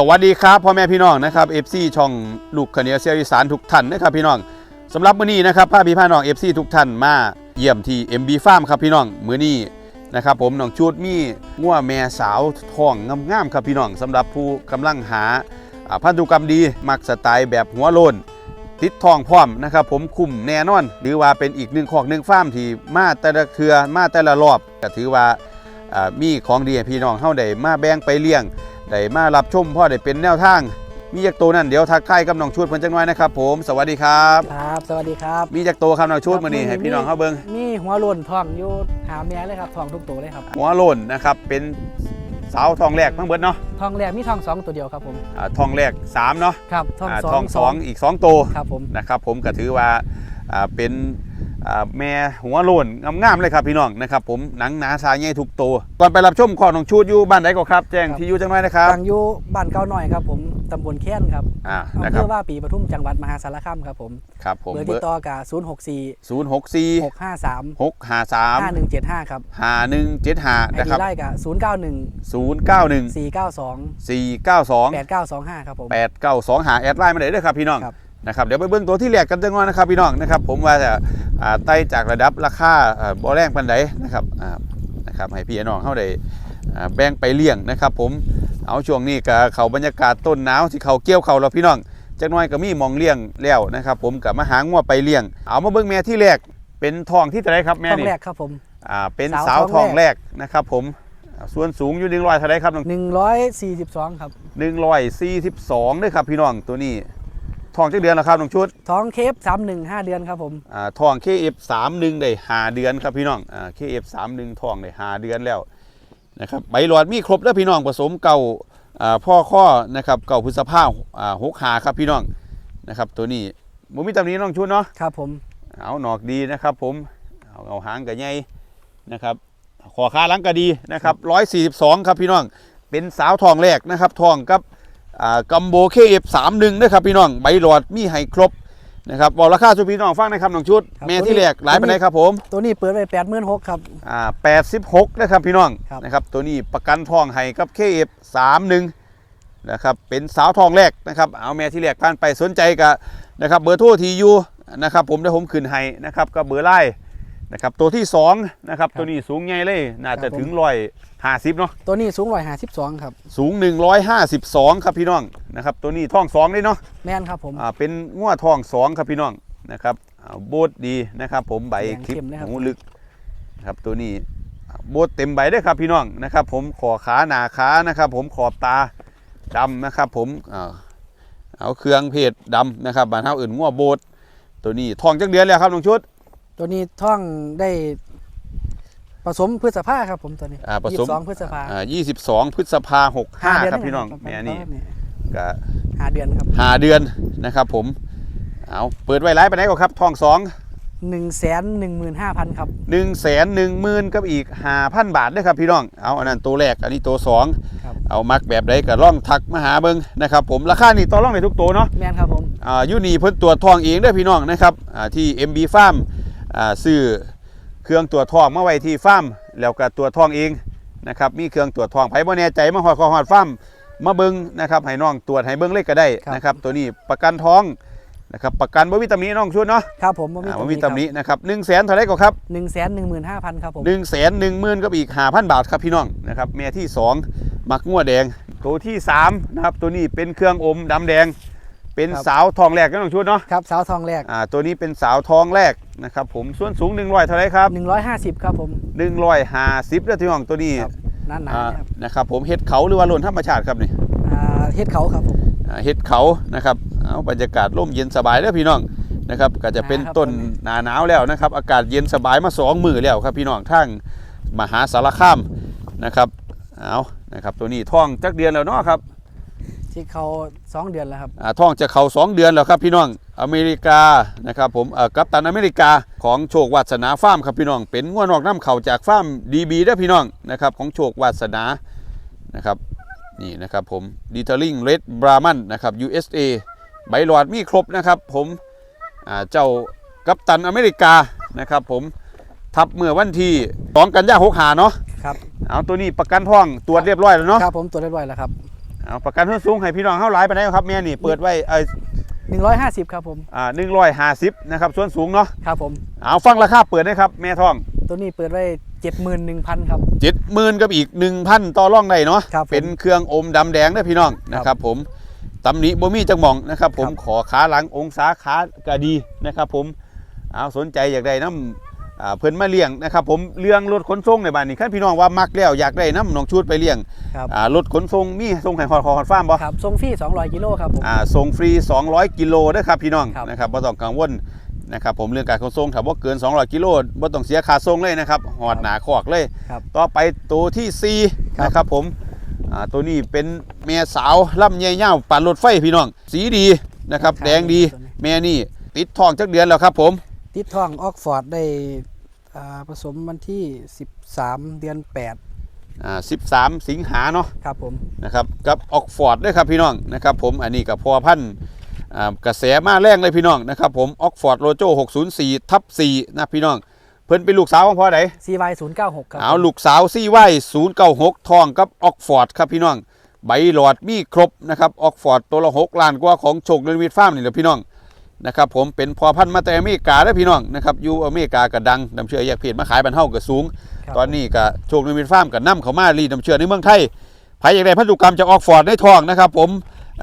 สวัสดีครับพ่อแม่พี่น้องนะครับ FC ช่องลูกขเนียเซียวอีสานทุกท่านนะครับพี่น้องสำหรับมื้อนี้นะครับพาพี่พาน้อง FC ทุกท่านมาเยี่ยมที่ MB Farm ครับพี่น้องมื้อนี้นะครับผมน้องชูดมีงัวแม่สาวท้องงามๆครับพี่น้องสำหรับผู้กำลังหาพันธุกรรมดีมักสไตล์แบบหัวโลนติดทองพร้อมนะครับผมคุ้มแน่นอน หรือว่าเป็นอีกหนึ่งขอกหนึ่งฟาร์มที่มาแต่ละเทือมาแต่ละรอบก็ถือว่า มีของดีให้พี่น้องเฮาได้มาแบ่งไปเลี้ยงได้มารับชมพ่อได้เป็นแนวทาง มีจากตัวนั่นเดี๋ยวทักทายกับน้องชุดเพิ่นจังน้อยนะครับผมสวัสดีครับ ครับ สวัสดีครับ มีจากตัวครับน้องชุดครับมื้อนี้ให้พี่น้องเฮาเบิ่งมีหัวโลนทองอยู่หาเมียเลยครับทองทุกตัวเลยครับ หัวโลนนะครับเป็นสาวทองแรกทั้งเบิดเนาะทองแรกมีทองสองตัวเดียวครับผมอ่าทองแรกสามเนาะครับทองอ่าสองทองสองอีกสองตัวครับผมนะครับผมก็ถือว่าอ่าเป็นอ่า แม่หัวโลนงามๆเลยครับพี่น้องนะครับผมหนังหนาสายใหญ่ทุกตัวก่อนไปรับชมขอน้องชูดอยู่บ้านไหนก็ครับ แจ้งที่อยู่จังไว้นะครับตั้งอยู่บ้านเก้าหน่อยครับผมตำบลแค้นครับอ่านะอำคเภรับอว่าปีปทุมจังหวัดมหาสารคามครับผมครับผมเบอร์เบติอดร์ต่อกับ0 6 4 ศูนย์หกสี่6 5 3 หกห้าสาม5 1 7 5 ครับห้าหนึ่งเจ็ดห้าไอนะดีครับไล่กับ0 9 1 ศูนย์เก้าหนึ่ง4 9 2 สี่เก้าสอง 8 9 2 5 ครับผม แปดเก้าสองหาแอดไลน์มาได้เลยครับพี่น้องครับ นะครับเดี๋ยวไปเบื้องตัวที่แรกกันจังว่านะครับพี่น้องนะครับ ผมว่าจะอ่าไต่จากระดับราคาอ่าบ่แรงปันใดนะครับอ่านะครับให้พี่น้องเข้าได้อ่าแบ่งไปเลี้ยงนะครับ ผมเอาช่วงนี้กับเขาบรรยากาศต้นหนาวที่เขาเกี่ยวเขาแล้วพี่น้องจักหน้อยก็มีหมองเลี้ยงแล้วนะครับ ผมกับมาหางัวไปเลี้ยง เอามาเบิ้งแม่ที่แรกเป็นทองที่เท่าไหรครับแม่ทองนี่แรกครับผมอ่าเป็นสาสาววททอองงแรแรกกนะครับ ผมอ่าส่วนสูงอยู่หนึ่งร้อยเท่าไหรครับน้อง142ครับหนึ่งร้อยสี่สิบสองด้วยครับพี่น้องตัวนี้ ทองจักเดือนแล้วครับน้องชุดท้องเคฟ31 5เดือนครับผมอ่าทอง KF 3 1ได้หาเดือนครับพี่น้องอ่า KF 3 1ทองได้หาเดือนแล้วนะครับใบหลอดมีครบแล้วพี่น้องผสมเก่าอ่าพ่อข้อนะครับเก่าพฤษภาอ่าหกหาครับพี่น้องนะครับตัวนี้มุมีตำหนี้น้องชุดเนาะครับผมเอาหนอกดีนะครับผมเอาเอาหางกับใหญ่นะครับขอขาหลังก็ดีนะครับ142 ครับพี่น้องเป็นสาวทองแรกนะครับทองกับอ่า กัมโบ KF 3 1นะครับพี่น้องใบหลอดมีให้ครบนะครับบอกราคาสุพี่น้องฟังนะครับน้องชุดครับแม่ที่แรกหลายไปไหนใดครับผม ตัวนี้เปิดไว้86,000ครับอ่า86นะครับพี่น้องครับนะครับตัวนี้ประกันทองให้กับ KF 3 1นะครับเป็นสาวทองแรกนะครับเอาแม่ที่แรกผ่านไปสนใจกับนะครับเบอร์โทรทียูนะครับผมได้ผมขึ้นให้นะครับกับเบอร์ไล่ นะครับตัวที่2นะครับตัวนี้สูงใหญ่เลยน่าจะถึงร้อยห้าสิบเนาะตัวนี้สูง152ครับสูง 152 ครับพี่น้องนะครับตัวนี้ท้องสองเลยเนาะแม่นครับผมอ่าเป็นง้วทองสองครับพี่น้องนะครับอ่าโบดดีนะครับ ผมใบแดงคลิปเข้มนะครับหูลึกนะครับตัวนี้อ่าโบดเต็มใบด้วยครับพี่น้องนะครับ ผมขอขาหนาขานะครับ ผมขอบตาดำนะครับ ผมอ่าเอาเครื่องเพศดำนะครับบานเท้าอื่นง้วโบดตัวนี้ทองจักเดือนแล้วครับน้องชุด ตัวนี้ท่องได้ผสมพฤษภาครับผมตัวนี้อ่าผสมยี่สิบสองพฤษภาอ่า22พฤษภาหกห้าเดือนครับพี่น้องครับแม่นี่ประมาณก็ห้าเดือนครับหาเดือนนะครับ ผมเอาเปิดไว้ไลฟ์ไปไหนก่อนครับทองสองหนึ่งแสนหนึ่งหมื่นห้าพันครับหนึ่งแสนหนึ่งหมื่นกับอีกห้าพันบาทด้วยครับพี่น้องเอาอันนั้นตัวแรกอันนี้ตัวสองครับเอามักแบบใดก็ล่องทักมาหาเบิ้งนะครับผมราคานี่ต่อร่องในทุกตัวเนาะแม่นครับผมอ่ายูนี่เพิ่นตรวจทองเองเด้อพี่น้องนะครับอ่าที่ MB Farm อ่า ซื้อเครื่องตรวจทองมาไว้ที่ฟาร์มแล้วก็ตรวจทองเองนะครับมีเครื่องตรวจทองไผบ่แน่ใจมาหอดคอหอดฟาร์มมาเบิ้งนะครับให้น้องตรวจให้เบิ้งเลขก็ได้นะครับตัวนี้ประกันท้องนะครับประกันบ่มีตำหนิน้องชุดเนาะครับผมบ่อ่าบ่มีตำหนินะครับ1 0 0 0 0แสนเท่าไหร่ก็ครับหนึ่งแสนหนึ่งหมื่นห้าพันครับผมหนึ่งแสนหนึ่งหมื่นกับอีกห้าพันบาทครับพี่น้องนะครับแม่ที่สองมักงัวแดงตัวที่สามนะครับตัวนี้เป็นเครื่องอมดำแดง เป็นสาวทองแรกกันต้องชุดเนาะครับสาวทองแรกอ่าตัวนี้เป็นสาวทองแรกนะครับผมส่วนสูงหนึ่งร้อยเท่าไหรครับหนึ่งร้อยห้าสิบครับผมหนึ่งร้อยห้าสิบเด้อที่น้องตัวนี้ครับหนาหนาอ่าครับนะครับผมเห็ดเขาหรือว่าโลนธรรมชาติครับนี่อ่าเฮ็ดเขาครับผมอ่าเห็ดเขานะครับเอาบรรยากาศร่มเย็นสบายเด้อพี่น้องนะครับก็จะเป็นหนาวครับต้นตอนนี้หนาหนาวแล้วนะครับ อากาศเย็นสบายมาสองมือแล้วครับพี่น้องทั้งมหาสารคามนะครับเอานะครับตัวนี้ท่องจักเดือนแล้วเนาะครับ ที่เขาสองเดือนแล้วครับอ่าท่องจะเข้า2เดือนแล้วครับพี่น้องอเมริกานะครับผมเอ่อกัปตันอเมริกาของโชควาสนาฟาร์มครับพี่น้อง เป็นงวนอกน้ำเข่าจากฟาร์มดีบีด้อพี่น้องนะครับของโชควาสนานะครับนี่นะครับผมดีเทลลิงเรดบรามันนะครับ USA ใบหลอดมีครบนะครับผมอ่าเจ้ากัปตันอเมริกานะครับผมทับเมื่อวันที่2กันยาหกหาเนาะครับเอาตัวนี้ประกันท่องตรวจเรียบร้อยแล้วเนาะครับผมตัวจเรียบร้อยแล้วครับ เอาประกันส่วนสูงให้พี่น้องเฮาหลายปานใดครับแม่นี่เปิดไว้เอ่อ150ครับผมอ่า150นะครับส่วนสูงเนาะครับผมเอาฟังราคาเปิดนะครับแม่ทอง ตัวนี้เปิดไว้71,000ครับ70,000กับอีก1,000ต่อรองได้เนาะครับผมเป็นเครื่องอมดำแดงเด้อพี่น้องนะครับผมตำหนิบ่มีจังหม่องนะครับ ผมครับขอขาหลังองศาขาก็ดีนะครับ ผมเอาสนใจอยากได้น้ำอ่า เพิ่นมาเลี้ยงนะครับผมเรื่องรถขนส่งในบ้านนี้คันพี่น้องว่ามักแล้วอยากได้น้ำน้องชูดไปเลี้ยงครับอ่ารถขนส่งมีส่งให้ฮอดคอฮอดฟาร์มบ่ครับทรงฟรี200กิโลครับผมอ่าส่งฟรี 200 กิโลเด้อครับพี่น้องครับนะครับบ่ต้องกังวลนะครับผมเรื่องการขนส่งถ้าบ่เกิน 200 กิโลบ่ต้องเสียค่าส่งเลยนะครับหอดหนาคอกเลยครับต่อไปตัวที่4ครับนะครับผมอ่าตัวนี้เป็นแม่สาวล่ำใหญ่ยาวปานรถไฟพี่น้อง สีดีนะครับครับแดงดีตัวนี้แม่นี่ติดทองจักเดือนแล้วครับผม ติดท่องออกฟอร์ดได้อ่าผสมวันที่ 13 เดือนอ่า 13 สิงหาเนาะ8ครับผม นะครับ กับออกฟอร์ดด้วยครับพี่น้องนะครับผม อันนี้กับพอพันธุ์อ่ากระแสมาแรงเลยพี่น้องนะครับผมออกฟอร์ดโลโจ604ทับ4นะพี่น้อง เพิ่นเป็นลูกสาวของพ่อไหน CY 096 ครับ เอาลูกสาวซี่ไว้096 ทองกับออกฟอร์ดครับพี่น้อง ใบหลอดมีครบนะครับออกฟอร์ดตัวละ6ล้านกว่าของโชคเดนวิดฟาร์มนี่แหละพี่น้อง นะครับผมเป็นพอพันธุ์มาแต่อเมริกาเด้อพี่น้องนะครับอยู่อเมริกาก็ดังน้ำเชื่อแยกเพจมาขายบันเท่าก็สูงครับตอนนี้ก็โชคเดนวิดฟาร์มก็นํเขามารีดน้ำเชื่อในเมืองไทยใครอยากได้พันธุกรรมจากออกฟอร์ดได้ทองนะครับผม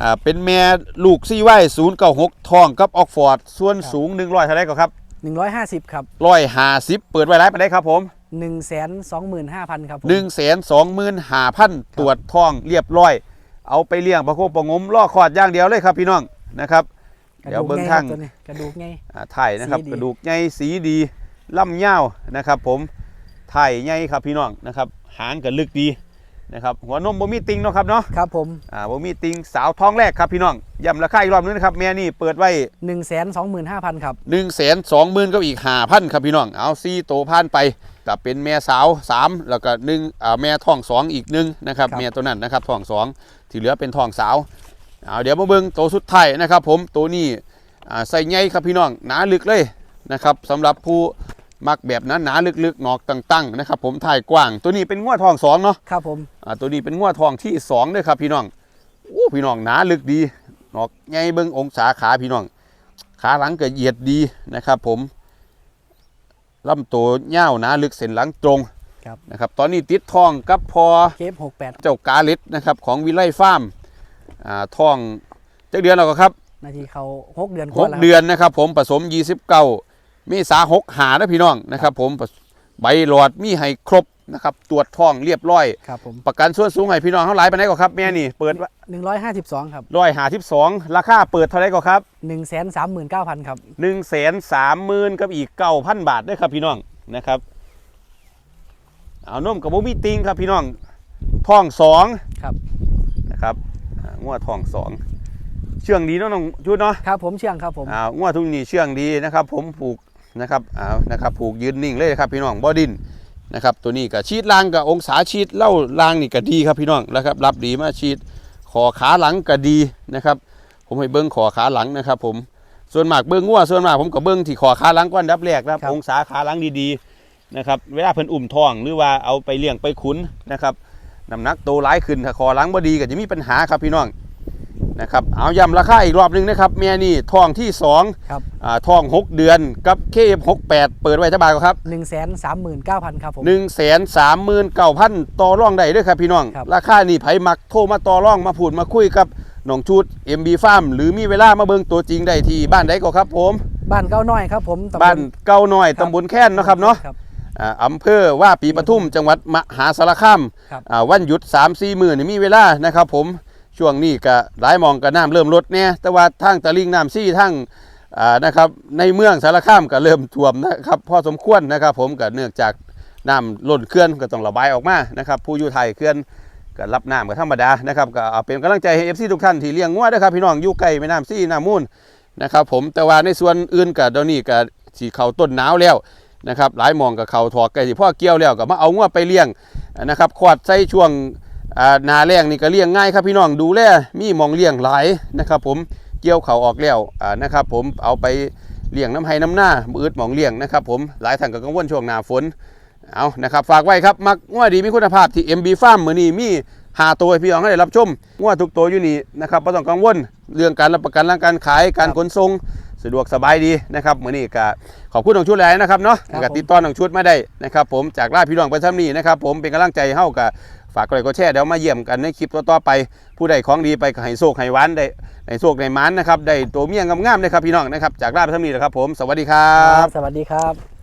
อ่าเป็นแม่ลูกซี่ไว้ศูนย์เก้าหกทองกับออกฟอร์ดส่วนสูง100เท่าไหรก็ครับ150ครับร้อยห้าสิบเปิดไว้ร้ายไปได้ครับผม125,000ครับผม1นึ่งแสนสองหมื่นห้าพันตรวจทองเรียบร้อย เอาไปเลี้ยงประโคบประงมล่อขอดอย่างเดียวเลยครับพี่น้องนะครับกระ เดี๋ยวดูกเบิ้งไงทางครับตัวนี้กระดูกไงอ่าไถ่ายนะครับสีดีกระดูกใหญ่สีดีล่ำยาวนะครับ ผมไถ่ายใหญ่ครับพี่น้องนะครับ หางก็ลึกดีนะครับหัวนมบ่มีติงเนาะครับเนาะครับผมอ่าบ่มีติงสาวท้องแรกครับพี่น้องย้ำราคาอีกรอบนึงนะครับแม่นี่เปิดไว้125,000ครับ1นึ่งแสนสองหมื่นก็อีกห้าพันครับพี่น้องเอาซีโตวผ่านไปกับเป็นแม่สาวสามแล้วก็หนึ่งอ่าแม่ท้องสองอีกหนึ่งนะครับครับแม่ตัวนั้นนะครับท้องสองที่เหลือเป็นท้องสาว เอาเดี๋ยวมาเบิ่งตัวสุดท้ายนะครับ ผมตัวนี้อ่าใส่ใหญ่ครับพี่น้องหนาลึกเลยนะครับสำหรับผู้มักแบบนั้นหนาลึกๆหนอกตั้งๆนะครับ ผมถ่ายกว้าง ตัวนี้เป็นงวดทองสองเนาะครับผมอ่าตัวนี้เป็นงวดทองที่สองด้วยครับพี่น้องโอ้พี่น้องหนาลึกดีหนอกใหญ่เบิ่งองศาขาพี่น้อง ขาหลังก็เหยียดดีนะครับ ผมลำตัวเง่าวหนาลึกเส้นหลังตรงครับนะครับตอนนี้ติดทองกับพอเคฟ68เจ้ากาเล็ดนะครับของวิไลฟาร์ม อ่าทองเจ้าเดือนแล้วก็ครับนาทีเขา6เดือนหกเดือนนะครับ ผมผสม29เมษาหกหานะพี่น้องนะครับ ผมใบหลอดมีให้ครบนะครับ ตรวจทองเรียบร้อย ครับผมประกันส่วนสูงให้พี่น้องเท่าไหร่ไปไหนก็ครับแม่นี่เปิด152ครับร้อยหาทิบสองราคาเปิดเท่าไหร่ก็ครับ139,000ครับหนึ่งแสนสามหมื่นกับอีกเก้าพันบาทด้วยครับพี่น้องนะครับเอานมกับโบมีติงครับพี่น้องท้องสองครับนะครับอ่า งวดท้องสองเชื่องดีเนาะน้องชุดเนาะครับผมเชื่องครับผมอ่างวดทุกนี้เชื่องดีนะครับ ผมผูกนะครับอ่านะครับผูกยืนนิ่งเลยครับพี่น้องบอดินนะครับตัวนี้กับชีดล่างกับองศาชีดเล่าล่างนี่ก็ดีครับพี่น้องแล้วครับรับดีมากชีดขอขาหลังก็ดีนะครับผมให้เบิ้งขอขาหลังนะครับ ผมส่วนมากเบิ้งงัวส่วนมากผมก็เบิ้งที่ขอขาหลังก้อนดับแรกนะครับครับองศาขาหลังดีๆนะครับเวลาเพิ่นอุ่มท้องหรือว่าเอาไปเลี้ยงไปขุนนะครับ น้ำหนักโตร้ายขึ้นถ้าคอหลังบ่ดีก็จะมีปัญหาครับพี่น้องนะครับเอาย้ำราคาอีกรอบหนึงนะครับแม่นี่ท้องที่สองครับอ่าท้อง 6 เดือนกับเคฟ68เปิดไว้เท่าไหร่ครับ139,000ครับผม1 3 9 0 0 0ต่อร่องได้เด้วยครับพี่น้อง ครับ ราคานี่ไผมักโทรมาต่อร่องมาพูดมาคุยกับน้องชุด MB Farm หรือมีเวลามาเบิ่งตัวจริงได้ที่บ้านใดก็ครับผม บ้านเก้าน้อยครับผมตำลบ้านเก้าน้อยครับตำบลแค้นเนาะครับเนาะ ครับ อ่าอำเภอว่าปีปทุมจังหวัดมหาสารคามครับอ่าวันหยุด3 4มื้อนี่มีเวลานะครับผมช่วงนี้ก็หลายหมองก็น้ำเริ่มลดเนี่ยแต่ว่าทางตะลิงน้ำซี่ทั้งอ่านะครับในเมืองสารคามก็เริ่มท่วมนะครับพอสมควรนะครับ ผมก็เนื่องจากน้ำล้นเขื่อนก็ต้องระบายออกมานะครับ ผู้อยู่ไทยเขื่อนก็รับน้ำก็ธรรมดานะครับก็เอาเป็นกำลังใจให้ FC ทุกท่านที่เลี้ยงงัวนะครับพี่น้องอยู่ใกล้แม่น้ำซี่น้ำมูลนะครับ ผมแต่ว่าในส่วนอื่นก็เดี๋ยวนี้ก็สีเขาต้นหนาวแล้ว นะครับหลายมองกับเขาถอกไก่ที่พ่อเกี่ยวแล้วก็มาเอางัวไปเลี้ยงนะครับขวดใส่ช่วงนาแรงนี่ก็เลี้ยงง่ายครับพี่น้องดูแลมีมองเลี้ยงหลายนะครับ ผมเกี่ยวเขาออกแล้วนะครับ ผมเอาไปเลี้ยงน้ำไห้น้ำหน้ามืดมองเลี้ยงนะครับ ผมหลายท่านก็กังวลช่วงหน้าฝนเอานะครับฝากไว้ครับมักงัวดีมีคุณภาพที่ MB Farm มือนี้มีหาตัวพี่น้องให้ได้รับชมว่าทุกตัวอยู่นี่นะครับไม่ต้องกังวลเรื่องการรับประกันเรื่องการขายการขนส่ง สะดวกสบายดีนะครับมื้อนี้ก็ขอบคุณน้องชุดหลายนะครับเนาะครับก็ติดต่อน้องชุดมาได้นะครับผมจากลาพี่น้องไปท่านี้นะครับผมเป็นกำลังใจให้เฮากับฝากกดไลค์กดแชร์เดี๋ยวมาเยี่ยมกันในคลิปต่อๆไปผู้ใดของดีไปก็ให้โชคให้หวานได้ในโชคในหมันนะครับได้ตัวเมียงามๆเลยครับพี่น้องนะครับจากลาไปท่านี้แหละครับผมสวัสดีครับ สวัสดีครับ